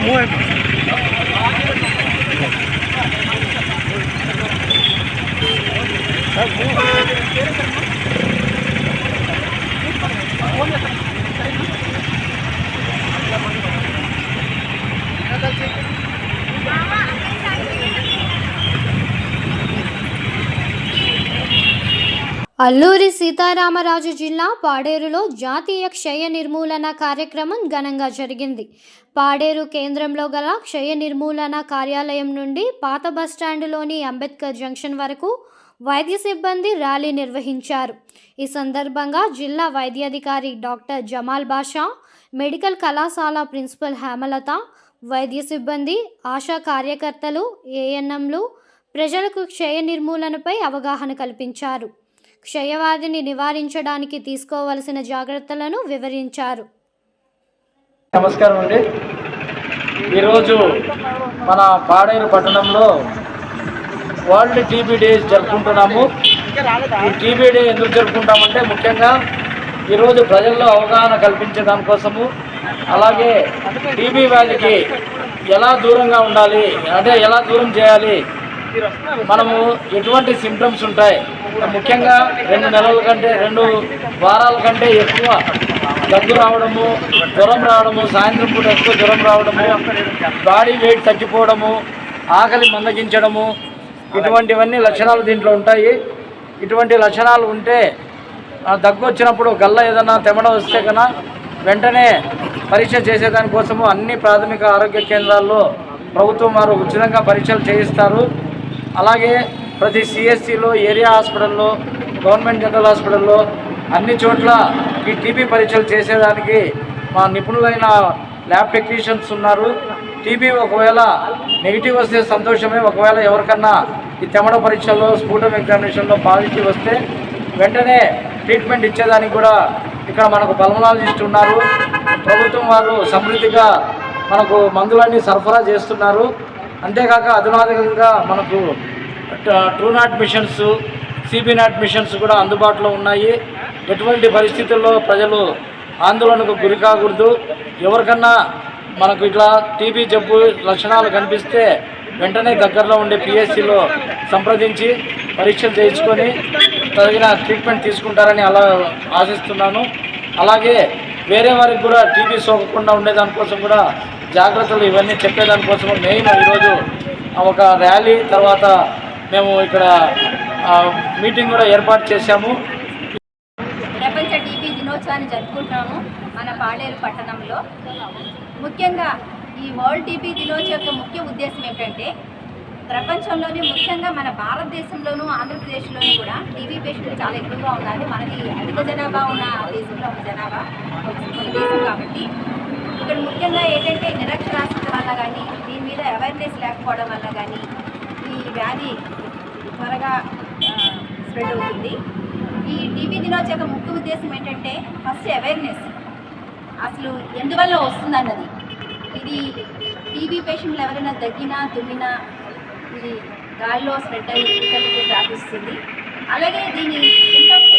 muerto. Está. Alluri Sitaramaraju జిల్లా పాడేరులో జాతీయ క్షయ నిర్మూలన కార్యక్రమం ఘనంగా జరిగింది. పాడేరు కేంద్రంలో గల క్షయ నిర్మూలన కార్యాలయం నుండి పాత బస్టాండులోని అంబేద్కర్ జంక్షన్ వరకు వైద్య సిబ్బంది ర్యాలీ నిర్వహించారు. ఈ సందర్భంగా జిల్లా వైద్యాధికారి డాక్టర్ జమాల్ బాషా మెడికల్ కళాశాల ప్రిన్సిపల్ హేమలత వైద్య సిబ్బంది ఆశా కార్యకర్తలు ఏఎన్ఎంలు ప్రజలకు క్షయ నిర్మూలనపై అవగాహన కల్పించారు. క్షయవ్యాధిని నివారించడానికి తీసుకోవలసిన జాగ్రత్తలను వివరించారు. నమస్కారం అండి. ఈరోజు మన పాడేరు పట్టణంలో వరల్డ్ టీబీ డే జరుపుకుంటున్నాము. ఈ టీబీ డే ఎందుకు జరుపుకుంటామంటే ముఖ్యంగా ఈరోజు ప్రజల్లో అవగాహన కల్పించే దానికోసము అలాగే టీబీ వ్యాధికి ఎలా దూరంగా ఉండాలి అంటే ఎలా దూరం చేయాలి మనము ఎటువంటి సిమ్టమ్స్ ఉంటాయి? ముఖ్యంగా రెండు నెలల కంటే రెండు వారాల కంటే ఎక్కువ దగ్గు రావడము జ్వరం రావడము సాయంత్రం పూట ఎక్కువ జ్వరం రావడము బాడీ వెయిట్ తగ్గిపోవడము ఆకలి మందగించడము ఇటువంటివన్నీ లక్షణాలు దీంట్లో ఉంటాయి. ఇటువంటి లక్షణాలు ఉంటే దగ్గు వచ్చినప్పుడు గల్ల ఏదైనా తెమడ వస్తే కన్నా వెంటనే పరీక్ష చేసేదానికోసము అన్ని ప్రాథమిక ఆరోగ్య కేంద్రాల్లో ప్రభుత్వం వారు ఉచితంగా పరీక్షలు చేయిస్తారు. అలాగే ప్రతి సిఎస్సిలో ఏరియా హాస్పిటల్లో గవర్నమెంట్ జనరల్ హాస్పిటల్లో అన్ని చోట్ల ఈ టీబీ పరీక్షలు చేసేదానికి మా నిపుణులైన ల్యాబ్ టెక్నీషియన్స్ ఉన్నారు. టీబీ ఒకవేళ నెగిటివ్ వస్తే సంతోషమే. ఒకవేళ ఎవరికన్నా ఈ తెమడ పరీక్షల్లో స్ఫూటం ఎగ్జామినేషన్లో పాజిటివ్ వస్తే వెంటనే ట్రీట్మెంట్ ఇచ్చేదానికి కూడా ఇక్కడ మనకు పల్మనాలజిస్ట్ ఉన్నారు. ప్రభుత్వం వారు సమృద్ధిగా మనకు మందులన్నీ సరఫరా చేస్తున్నారు. అంతేకాక అధునాధికంగా మనకు two NAAT machines CB NAAT machines కూడా అందుబాటులో ఉన్నాయి. ఎటువంటి పరిస్థితుల్లో ప్రజలు ఆందోళనకు గురి కాకూడదు. ఎవరికన్నా మనకు ఇట్లా టీబీ జబ్బు లక్షణాలు కనిపిస్తే వెంటనే దగ్గరలో ఉండే పిఎస్సిలో సంప్రదించి పరీక్షలు చేయించుకొని తగిన ట్రీట్మెంట్ తీసుకుంటారని అలా ఆశిస్తున్నాను. అలాగే వేరే వారికి కూడా టీబీ సోకకుండా ఉండేదానికోసం కూడా జాగ్రత్తలు ఇవన్నీ చెప్పేదానికోసం మెయిన్ ఈరోజు ఒక ర్యాలీ తర్వాత మేము ఇక్కడ మీటింగ్ కూడా ఏర్పాటు చేశాము. ప్రపంచ టీబీ దినోత్సవాన్ని జరుపుకుంటున్నాము మన పాడేరు పట్టణంలో. ముఖ్యంగా ఈ వరల్డ్ టీబీ దినోత్సవం యొక్క ముఖ్య ఉద్దేశం ఏంటంటే ప్రపంచంలోనే ముఖ్యంగా మన భారతదేశంలోనూ ఆంధ్రప్రదేశ్లోనూ కూడా టీబీ పేషెంట్లు చాలా ఎక్కువగా ఉన్నారు మనది అధిక జనాభా ఉన్న దేశంలో జనాభా ఒక దేశం కాబట్టి ఇక్కడ ముఖ్యంగా ఏంటంటే నిరక్షరాస్యత వల్ల కానీ దీని మీద అవేర్నెస్ లేకపోవడం వల్ల కానీ ఈ వ్యాధి త్వరగా స్ప్రెడ్ అవుతుంది. ఈ టీబీ దినోత్సవ యొక్క ముఖ్య ఉద్దేశం ఏంటంటే ఫస్ట్ అవేర్నెస్. అసలు ఎందువల్ల వస్తుందన్నది. ఇది టీబీ పేషెంట్లు ఎవరైనా దగ్గినా తుమ్మినా ఇది గాల్లో స్ప్రెడ్ అయ్యి ఇతరులకు వ్యాపిస్తుంది. అలాగే దీని సింటమ్స్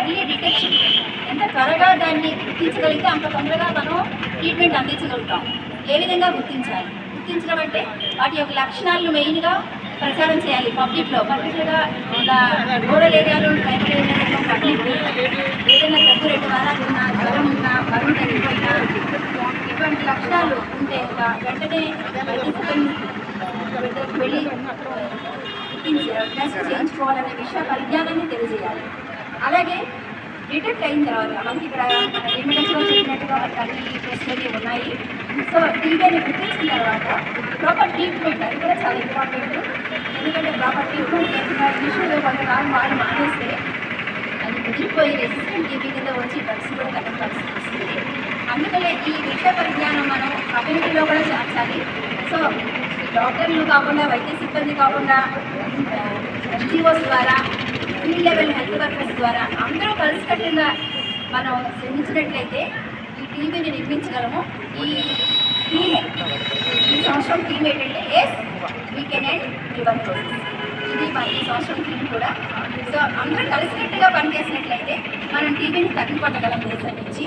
ఎర్లీ డిటెక్షన్ ఎంత త్వరగా దాన్ని గుర్తించగలిగితే అంత తొందరగా మనం ట్రీట్మెంట్ అందించగలుగుతాం. ఏ విధంగా గుర్తించాలి? గుర్తించడం అంటే వాటి యొక్క లక్షణాలను మెయిన్గా ప్రచారం చేయాలి పబ్లిక్లో పర్టికులర్గా రూరల్ ఏరియాలో ట్రైబల్ ఏరియాలో పబ్లిక్ ఏదైనా దగ్గు రెండు వారాలు ఉన్నా జ్వరం ఉన్నా బరువు తగ్గిపోయినా ఇటువంటి లక్షణాలు ఉంటే వెంటనే వైద్య సిబ్బంది వెళ్ళి టెస్ట్ చేయించుకోవాలనే విషయ పరిజ్ఞానాన్ని తెలియజేయాలి. అలాగే డిటెక్ట్ అయిన తర్వాత మనకి ఇక్కడ ఎమిడెన్స్లో చెప్పినట్టుగా మనకి అన్ని టెస్ట్లు ఉన్నాయి. సో టీబీని గుర్తించిన తర్వాత ప్రాపర్ ట్రీట్మెంట్ అది కూడా చాలా ఇంపార్టెంట్ ఎందుకంటే ప్రాపర్ ట్రీట్మెంట్ లేకుండా ఇష్యూలో కొంతకాలం వాడు మానేస్తే అది ముగిపోయి రెసిస్టెంట్ టీబీ కింద వచ్చి డ్రగ్స్ కూడా తగ్గ వస్తుంది. అందుకనే ఈ విషయ పరిజ్ఞానం మనం కమ్యూనిటీలో కూడా చేర్చాలి. సో డాక్టర్లు కాకుండా వైద్య సిబ్బంది కాకుండా ఎన్జిఓస్ ద్వారా ఫీల్డ్ లెవెల్ హెల్త్ వర్కర్స్ ద్వారా అందరూ కలిసికట్టుగా మనం శ్రమించినట్లయితే ఈ టీవీని నిర్మించగలము. ఈ టీమ్ ఈ సంవత్సరం టీమ్ ఏంటంటే yes we can end river ఇది మన ఈ సంవత్సరం టీం కూడా. సో అందరూ కలిసికట్టుగా పనిచేసినట్లయితే మనం టీవీని తగ్గిపట్టగలం దేశం నుంచి.